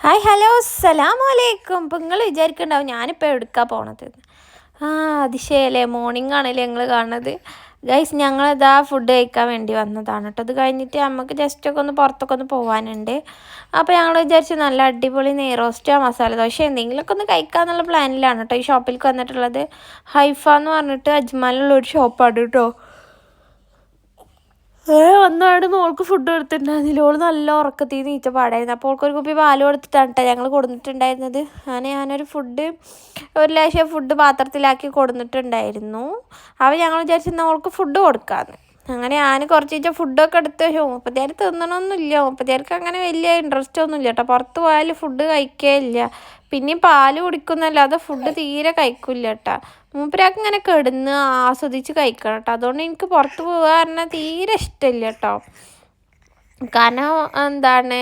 Hi hello അസ്സലാമു അലൈക്കും ഇപ്പം നിങ്ങൾ വിചാരിക്കണ്ടാവും ഞാനിപ്പോൾ എടുക്കാൻ പോണത് ആ അതിശയല്ലേ. മോർണിംഗ് ആണല്ലേ ഞങ്ങൾ കാണുന്നത് ഗൈസ് ഞങ്ങളിതാ ഫുഡ് കഴിക്കാൻ വേണ്ടി വന്നതാണ് കേട്ടോ അത് കഴിഞ്ഞിട്ട് നമുക്ക് ജസ്റ്റൊക്കെ ഒന്ന് പുറത്തൊക്കെ ഒന്ന് പോകാനുണ്ട് അപ്പോൾ ഞങ്ങൾ വിചാരിച്ചു നല്ല അടിപൊളി നെയ്റോസ്റ്റോ മസാല ദോശ എന്തെങ്കിലുമൊക്കെ ഒന്ന് കഴിക്കാമെന്നുള്ള പ്ലാനിലാണ് കേട്ടോ ഈ ഷോപ്പിലേക്ക് വന്നിട്ടുള്ളത്. ഹൈഫ എന്ന് പറഞ്ഞിട്ട് അജ്മാലുള്ള ഒരു ഷോപ്പാണ് കേട്ടോ ഏ വന്നാട് ഓൾക്ക് ഫുഡ് കൊടുത്തിട്ടുണ്ടായിരുന്നില്ല ഓൾ നല്ല ഉറക്കത്തിൽ നീച്ച പാടായിരുന്നു. അപ്പോൾ ഓൾക്കൊരു കുപ്പി പാൽ കൊടുത്തിട്ടാണ് കേട്ടോ ഞങ്ങൾ കൊടുത്തിട്ടുണ്ടായിരുന്നത് അങ്ങനെ ഞാനൊരു ഫുഡ് ഒരു ലേശം ഫുഡ് പാത്രത്തിലാക്കി കൊടുത്തിട്ടുണ്ടായിരുന്നു അപ്പോൾ ഞങ്ങൾ വിചാരിച്ചിരുന്ന ഓൾക്ക് ഫുഡ് കൊടുക്കാമെന്ന് അങ്ങനെ ഞാൻ കുറച്ച് ചോദിച്ചാൽ ഫുഡൊക്കെ എടുത്ത് പക്ഷേ മുപ്പത്തിയാർ തിന്നണമൊന്നുമില്ല മുപ്പത്തിയാർക്ക് അങ്ങനെ വലിയ ഇൻട്രസ്റ്റ് ഒന്നുമില്ല കേട്ടോ പുറത്ത് പോയാൽ ഫുഡ് കഴിക്കുകയില്ല പിന്നെയും പാൽ കുടിക്കുന്നല്ലാതെ ഫുഡ് തീരെ കഴിക്കില്ല കേട്ടോ മൂപ്പരാക്ക് ഇങ്ങനെ കിടന്ന് ആസ്വദിച്ച് കഴിക്കണം കേട്ടോ അതുകൊണ്ട് എനിക്ക് പുറത്ത് പോകാൻ പറഞ്ഞാൽ തീരെ ഇഷ്ടമില്ല കേട്ടോ കാരണം എന്താണ്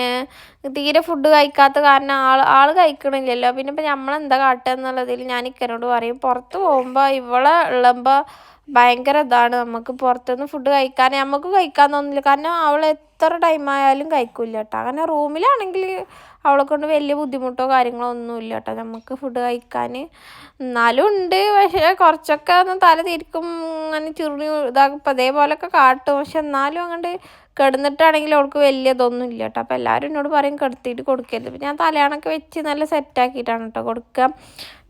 തീരെ ഫുഡ് കഴിക്കാത്ത കാരണം ആൾ ആൾ കഴിക്കണില്ലല്ലോ. പിന്നെ ഇപ്പം നമ്മളെന്താ കാട്ടുക എന്നുള്ളതിൽ ഞാൻ ഇക്കനോട് പറയും പുറത്ത് പോകുമ്പോൾ ഇവളെ ഉള്ളുമ്പോൾ ഭയങ്കര ഇതാണ്. നമുക്ക് പുറത്തുനിന്ന് ഫുഡ് കഴിക്കാൻ നമുക്ക് കഴിക്കാൻ തോന്നില്ല. കാരണം അവൾ എത്ര ടൈം ആയാലും കഴിക്കില്ല കേട്ടോ അങ്ങനെ റൂമിലാണെങ്കിൽ അവളെ കൊണ്ട് വലിയ ബുദ്ധിമുട്ടോ കാര്യങ്ങളോ ഒന്നുമില്ല കേട്ടോ നമുക്ക് ഫുഡ് കഴിക്കാൻ. എന്നാലും ഉണ്ട്. പക്ഷേ കുറച്ചൊക്കെ ഒന്ന് തല തിരിക്കും അങ്ങനെ ചുരുണി ഇതാക്കും അതേപോലെയൊക്കെ കാട്ടും. പക്ഷെ എന്നാലും അങ്ങോട്ട് കിടന്നിട്ടാണെങ്കിൽ അവൾക്ക് വലിയതൊന്നും ഇല്ല കേട്ടോ. അപ്പോൾ എല്ലാവരും എന്നോട് പറയും കിടത്തിയിട്ട് കൊടുക്കരുത്. ഞാൻ തലയാണൊക്കെ വെച്ച് നല്ല സെറ്റാക്കിയിട്ടാണ് കേട്ടോ കൊടുക്കുക.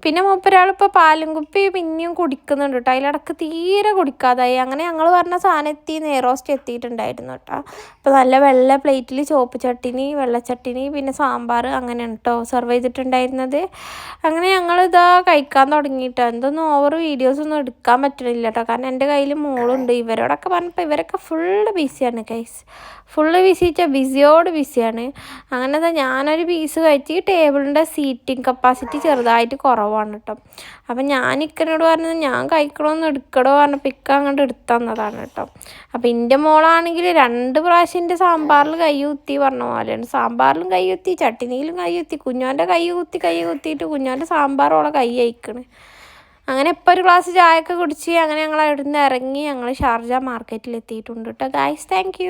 പിന്നെ മൂപ്പരാളിപ്പോൾ പാലും കുപ്പി പിന്നെയും കുടിക്കുന്നുണ്ട് കേട്ടോ. അതിലിടക്ക് തീരെ കുടിക്കാതായി. അങ്ങനെ ഞങ്ങൾ പറഞ്ഞ സാധനം എത്തി നെയ്റോസ്റ്റ് എത്തിയിട്ടുണ്ടായിരുന്നു കേട്ടോ. അപ്പോൾ നല്ല വെള്ള പ്ലേറ്റിൽ ചോപ്പ് ചട്ടിനി വെള്ളച്ചട്ടിനി പിന്നെ സാമ്പാർ അങ്ങനെയാണ് കേട്ടോ സെർവ് ചെയ്തിട്ടുണ്ടായിരുന്നത്. അങ്ങനെ ഞങ്ങളിതാ കഴിക്കാൻ തുടങ്ങിയിട്ടോ. എന്തൊന്നും ഓവർ വീഡിയോസ് ഒന്നും എടുക്കാൻ പറ്റണില്ല കേട്ടോ. കാരണം എന്റെ കയ്യിൽ മോളുണ്ട്. ഇവരോടൊക്കെ പറഞ്ഞപ്പോൾ ഇവരൊക്കെ ഫുള്ള് ബിസിയാണ് കൈസ് ഫുള്ള് ബിസി വെച്ചാൽ ബിസിയോട് ബിസിയാണ് അങ്ങനെ ഞാനൊരു പീസ് കഴിച്ച് ടേബിളിന്റെ സീറ്റിംഗ് കപ്പാസിറ്റി ചെറുതായിട്ട് കുറവാണ് കേട്ടോ. അപ്പം ഞാൻ ഇക്കനോട് പറഞ്ഞത് ഞാൻ കഴിക്കണമെന്ന് എടുക്കടോ പറഞ്ഞപ്പോൾ ഇക്ക അങ്ങോട്ട് എടുത്തു തന്നതാണ് കേട്ടോ. അപ്പം എന്റെ മോളാണെങ്കിൽ രണ്ട് പ്രാവശ്യം എന്റെ സാമ്പാറിൽ കൈ കുത്തി പറഞ്ഞ പോലെയാണ് സാമ്പാറിലും കൈ കുത്തി ചട്ടിനിയിലും കൈ കുത്തി കുഞ്ഞോന്റെ കൈ കുത്തി കൈ കുത്തിയിട്ട് കുഞ്ഞോന്റെ സാമ്പാറോളെ കൈ അയക്കണ്. അങ്ങനെ ഇപ്പോൾ ഒരു ഗ്ലാസ് ചായയൊക്കെ കുടിച്ച് അങ്ങനെ ഞങ്ങൾ അവിടുന്ന് ഇറങ്ങി ഞങ്ങൾ ഷാർജ മാർക്കറ്റിൽ എത്തിയിട്ടുണ്ട് കേട്ടോ. Guys thank